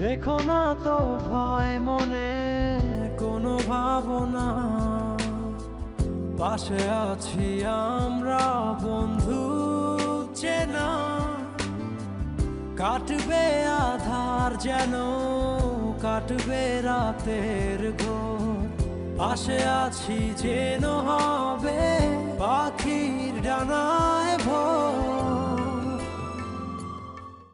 রেখো না তো ভয় মনে, কোনো ভাবনা। পাশে আছি আমরা, বন্ধু চেনা। কাটবে আধার যেন, কাটবে রাতের গো পাশে আছি যেন হবে পাখির ডানা।